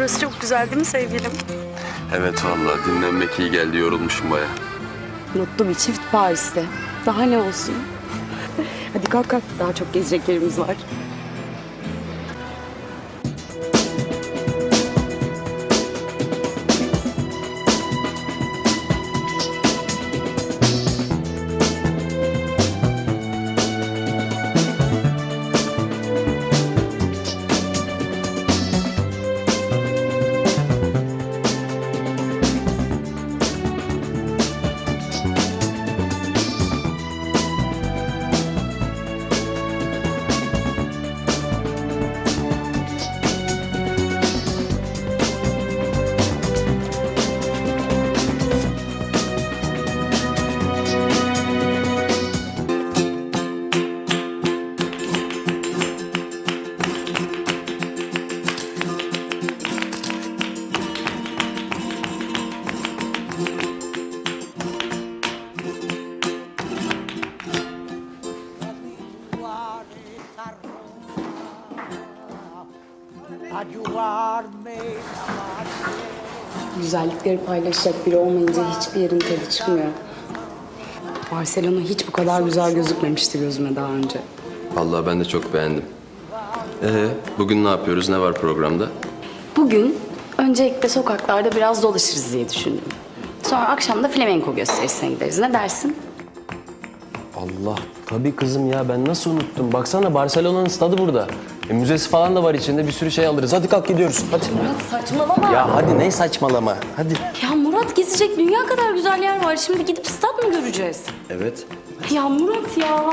Burası çok güzel değil mi sevgilim? Evet vallahi dinlenmek iyi geldi yorulmuşum baya. Mutlu bir çift Paris'te. Daha ne olsun? Hadi kalk kalk. Daha çok gezecek yerimiz var. Güzellikleri paylaşacak biri olmayınca hiçbir yerin tadı çıkmıyor. Barcelona hiç bu kadar güzel gözükmemişti gözüme daha önce. Vallahi ben de çok beğendim. Ee, bugün ne yapıyoruz? Ne var programda? Bugün öncelikle sokaklarda biraz dolaşırız diye düşündüm. Sonra akşam da flamenko gösterisine gideriz. Ne dersin? Allah tabii kızım ya ben nasıl unuttum. Baksana Barcelona'nın stadı burada. E, müzesi falan da var içinde bir sürü şey alırız. Hadi kalk gidiyoruz hadi. Murat saçmalama. Ya hadi ne saçmalama hadi. Ya Murat gezecek dünya kadar güzel yer var. Şimdi gidip stat mı göreceğiz? Evet. Ya Murat ya.